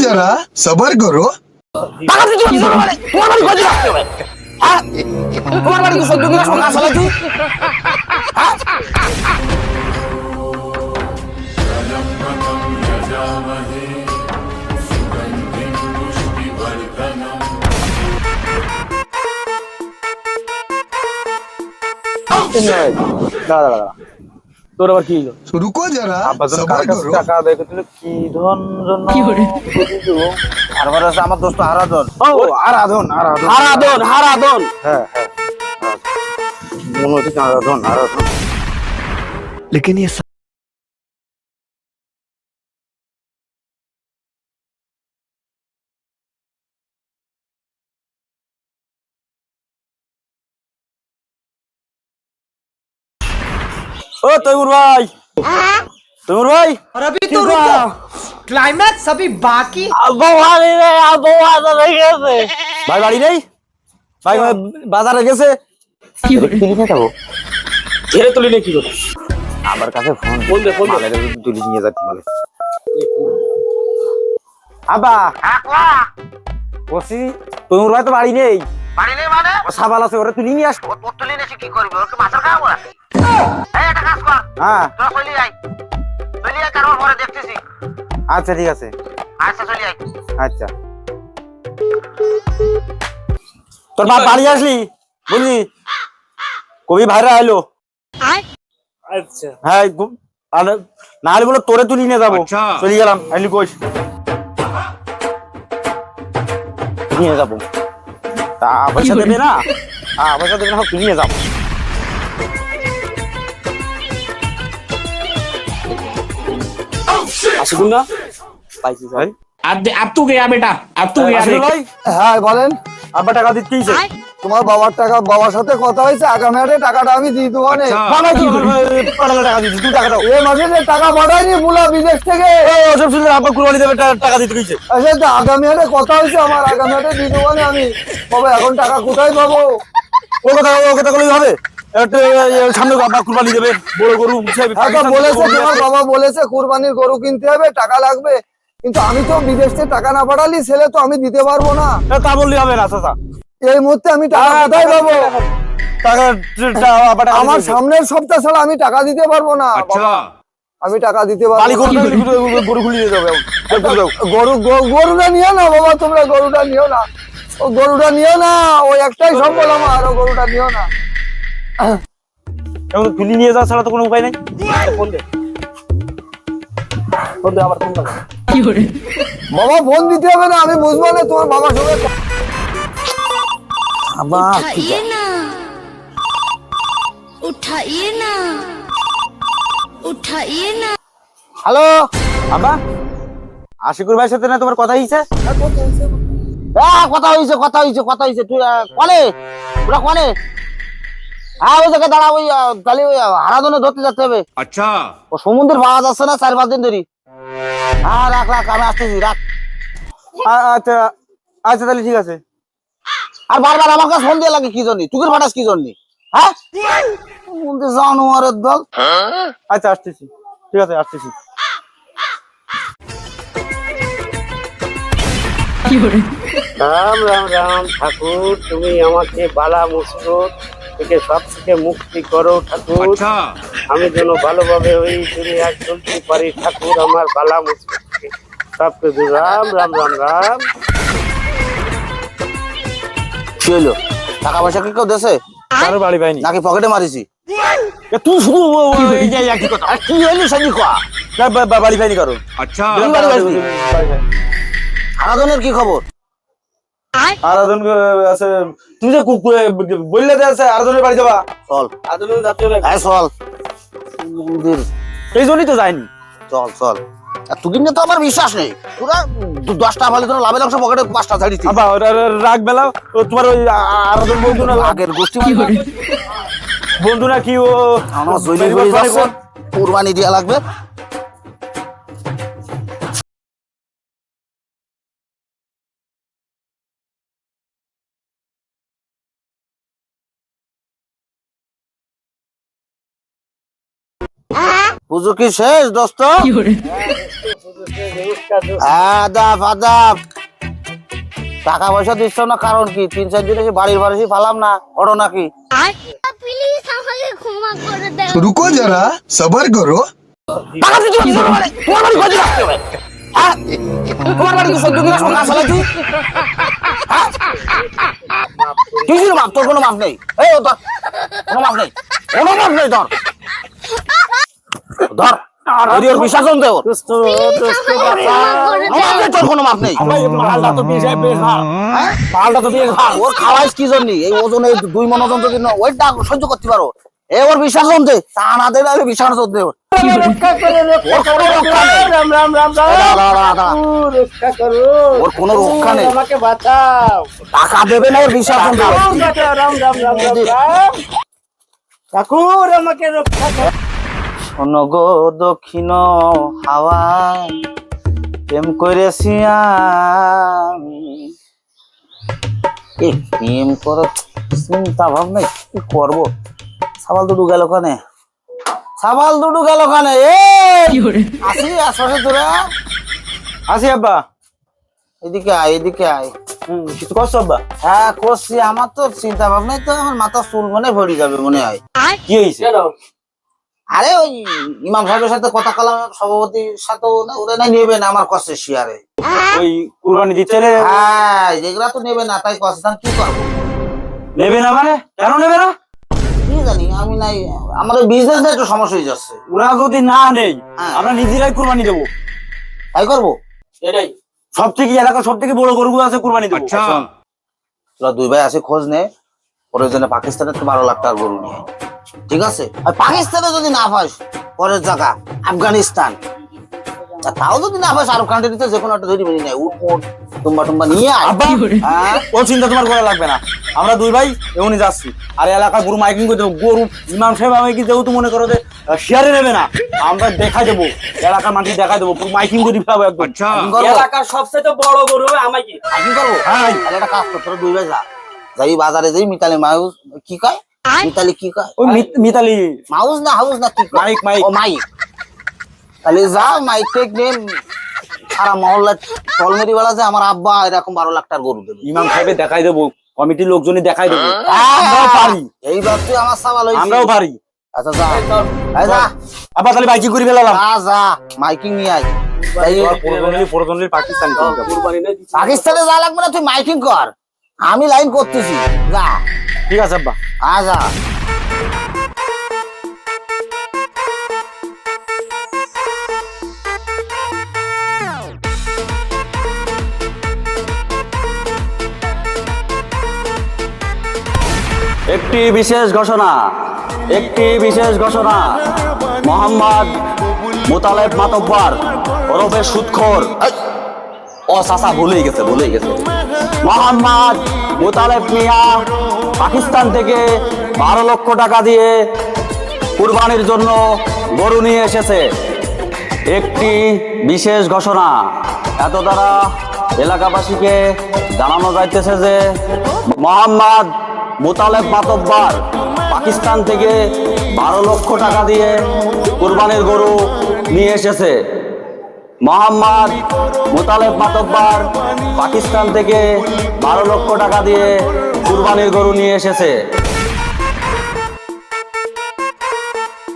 sejarah, sabar guru. Makan juga. Hah? Keluar balik gua sudah dengar sama asal aja. Hah? Tidak, tidak, tidak. তোর আবার কি রুকো যারা সবাই করো টাকা আদায় করছিল কি ধন জন্য আরবার আছে আমার দোস্ত হারাধন ও আরাধন আরাধন। হারাধন হারাধন হ্যাঁ হ্যাঁ। মনে হচ্ছে আরাধন আরাধন। লেকিন ও তৈমুর ভাই তৈমুর ভাই और अभी तो रुको क्लाइमैक्स अभी बाकी ভাই বাড়ি নেই ভাই ভাই বাজারে গেছে ছেড়ে তুলি নাকি করে আমার কাছে ফোন ফোন দে, ফোন দে। মালের তুলি নিয়ে যাচ্ছি মালে আবা বসি তৈমুর ভাই তো বাড়ি নেই বাড়ি নেই মানে ও সাবাল আছে ওরা তুলি নিয়ে আস ও তোর তুলি নেছি কি করবি ওর কি মাছের খাওয়া হ্যাঁ। চলি আই। চলি আই তারপর পরে দেখতেছি। আচ্ছা ঠিক আছে। আচ্ছা চলি আই। আচ্ছা। তোর বাপ বাড়ি আসলি? বুঝলি কবি ভাইরা আইলো আচ্ছা। হ্যাঁ না হলে বলে তোরে তুলি নিয়ে যাব। চলে গেলাম আইলি কোচ নিয়ে যাব। তা পয়সা দেবে না? হ্যাঁ পয়সা দেবে না সব তুই নিয়ে যাব। না। পাইছি ভাই। আপ তো গেয়া বেটা আপ তো গেয়া ভাই হ্যাঁ বলেন। আব্বা টাকা দিতেইছে তোমার বাবার টাকা বাবার সাথে কথা হয়েছে আগামী হাটে টাকাটা আমি দিয়ে দেবো আচ্ছা। টাকা দিচ্ছি তুই টাকাটা এ মাসে টাকা পাঠাইনি মুলা বিদেশ থেকে। ওসব শুনে আবার কুরবানি দেবে টাকা দিতে গেছে আচ্ছা তো আগামী হাটে কথা হয়েছে আমার আগামী হাটে দিয়ে দেবো মানে আমি। তবে এখন টাকা কোথায় পাবো? ও কথা ও কথা বলেই হবে? সামনে আব্বা কুরবানি দেবে বড় গরু সে হ্যাঁ তো পাকিস্তান বলেছে তোমার বাবা বলেছে কুরবানির গরু কিনতে হবে টাকা লাগবে। কিন্তু আমি তো বিদেশ থেকে টাকা না পাঠালি ছেলে তো আমি দিতে পারব না। তা বললি হবে না চাচা। এই মুহূর্তে আমি টাকা কোথায় পাবো? আব্বা টাকা আমার দিতে সামনের সপ্তাহ ছাড়া আমি টাকা দিতে পারব না। আমি টাকা দিতে পারব গরু গরু- গরু খুলিয়ে যাবে গরু গরু- গরুটা নিও না বাবা তোমরা গরুটা নিও না। ও গরুটা নিও না ওই একটাই সম্বল আমার ও গরুটা নিও না। এখন নিয়ে যাওয়া ছাড়া তো কোনো উপায় নাই। বাবা ফোন দিতে হবে না আমি বুঝব না তোমার সঙ্গে। হ্যালো? আবা আশিকুর ভাই সাথে না তোমার কথা হয়েছে কথা হয়েছে কথা হয়েছে কথা হয়েছে তুই কলে তোরা কলে হ্যাঁ ওই দাঁড়া ওই তাহলে ওই ধরতে পাওয়া যাচ্ছে আচ্ছা। না চার পাঁচ দিন ধরে? হ্যাঁ, রাখ আচ্ছা আচ্ছা তাহলে ঠিক আছে। আর বারবার আমার লাগে কি হ্যাঁ? আচ্ছা আসতেছি। ঠিক আছে আসতেছি। রাম রাম রাম ঠাকুর তুমি আমাকে বালা মুসরত থেকে সব থেকে মুক্তি করো ঠাকুর। আমি যেন ভালোভাবে ওই দুনিয়া চলতে পারি ঠাকুর আমার বালা মুক্তি রাম রাম রাম রাম। টাকা পয়সা কি কেউ দেশে কারও বাড়ি পাইনি। নাকি পকেটে মারিছি? তুই বাড়ি আরাধনের কি খবর? আরাধন আছে তুমি যে বললে আছে আরাধনের বাড়ি যাবা? চল। হ্যাঁ চল। এই জন্যই তো যায়নি চল চল। তুই কিন্তু তো আমার বিশ্বাস নেই। তোরা দশটা ভালো তোরা লাভের অংশ পকেটে পাঁচটা ছাড়িস আবার রাগ বেলা তোমার ওই আ- আ- আরাধন বন্ধু না? আগের গোষ্ঠী বন্ধু না কি ও আমার কোন? কুরবানি দেওয়া লাগবে। পুজো কি শেষ দোস্ত? আদাব আদাব। টাকা পয়সা দিচ্ছ না কারণ কি? তিন চার দিন এসে বাড়ির বাড়ি পালাম না? ওটা নাকি? রুকো যারা সবার করো। তোর কোনো মাপ নেই? কোনো মাপ নেই। কোনো মাপ নেই তোর? ধর। তোর কোনো মাপ নেই। মালটা তো বেশ হ্যাঁ। মালটা তো বেশ ওর খাওয়াইস কি জন্য? এই ওজন দুই মন ওজন যদি সহ্য করতে পারো। এ ওর তা না দেবে আমি ওর কোনো রক্ষা নেই। টাকা দেবে না ওর রাম ঠাকুর আমাকে রক্ষা করো গো দক্ষিণ হাওয়া প্রেম করেছি আমি। প্রেম করে চিন্তা ভাবনা কি করব? সাবাল দুটো গেল কানে? সাবাল দুটো গেল এ আসি আশপাশে তোরা। আসি আব্বা। এদিকে আয় এদিকে আয়। হুম, কিছু করছ আব্বা? হ্যাঁ করছি। আমার তো চিন্তা ভাবনাই তো আমার মাথা চুল মানে ভরে যাবে মনে হয়। কি হয়েছে? আরে ওই ইমাম সাহেবের সাথে কথা কলাম সভাপতির সাথে ওরা নাই নেবে না আমার কষ্টের শিয়ারে ওই কুরবানি রে হ্যাঁ যেগুলা তো নেবে না তাই কষ্ট কি করব? নেবে না মানে? কেন নেবে না? কি জানি আমি নাই আমাদের বিজনেস একটু সমস্যা হয়ে যাচ্ছে। ওরা যদি না নেই হ্যাঁ। আমরা নিজেরাই কুরবানি দেবো। তাই করব? এটাই সব থেকে এলাকার সব থেকে বড় গরুগুলো আছে কুরবানি দেবো। শোন, তোরা দুই ভাই আছে খোঁজ নে প্রয়োজনে পাকিস্তানের তো বারো লাখ টাকার গরু নিয়ে। ঠিক আছে? আর পাকিস্তানে যদি না পাস পরের জায়গা আফগানিস্তান। তাও যদি না পাস আরব কান্ট্রিতে যে কোনো একটা ধরি মেনে নেয়। উট মুট টুম্বা টুম্বা নিয়ে আয়। আব্বা হ্যাঁ? ও চিন্তা তোমার করা লাগবে না। আমরা দুই ভাই এমনি যাচ্ছি। আর এলাকার গরু মাইকিং করে দেবো। গরু ইমাম সাহেব আমি কি যেহেতু মনে করো যে শেয়ারে নেবে না আমরা দেখা দেবো। এলাকার মানুষ দেখা দেবো। পুরো মাইকিং করে ফেলাবো একদম। আমি এলাকার সবচেয়ে বড় গরু হবে আমাকে। আমি করব? হ্যাঁ। একটা কাজ কর তোরা দুই ভাই যা। যাই বাজারে যাই মিতালি মাউস কি কয়? মিতালি কি কয়? ওই মিতালি। মাউস না হাউস না কি মাইক, মাইক। ও মাইক। তাহলে যা মাইক টেক নে সারা মহল্লা টলমেরি বেলা যে আমার আব্বা এরকম বারো লাখ টাকার গরু দেবে। ইমাম সাহেবের দেখাই দেবো কমিটির লোকজনই দেখাই দেবো। আমরাও পারি। এইবার তুই আমার সাবাল আমরাও পারি। আচ্ছা যা। যা। আবার তাহলে বাইকি করে ফেলালাম। যা যা। মাইকিং নিয়ে আয়। পাকিস্তান পাকিস্তানে যা লাগবে না তুই মাইকিং কর। আমি লাইন করতেছি। যা। ঠিক আছে আব্বা। আ যা একটি বিশেষ ঘোষণা একটি বিশেষ ঘোষণা। মোহাম্মদ মোতালেব মাতব্বার ওরফে সুৎখোর। ও চাচা ভুলেই গেছে ভুলেই গেছে। মোহাম্মদ মোতালেব মিয়া পাকিস্তান থেকে বারো লক্ষ টাকা দিয়ে কুরবানির জন্য গরু নিয়ে এসেছে। একটি বিশেষ ঘোষণা। এত দ্বারা এলাকাবাসীকে জানানো যাইতেছে যে মোহাম্মদ মোতালেব মাতব্বার পাকিস্তান থেকে বারো লক্ষ টাকা দিয়ে কুরবানির গরু নিয়ে এসেছে। মোহাম্মদ মোতালেব মাতব্বার পাকিস্তান থেকে বারো লক্ষ টাকা দিয়ে কুরবানির গরু নিয়ে এসেছে।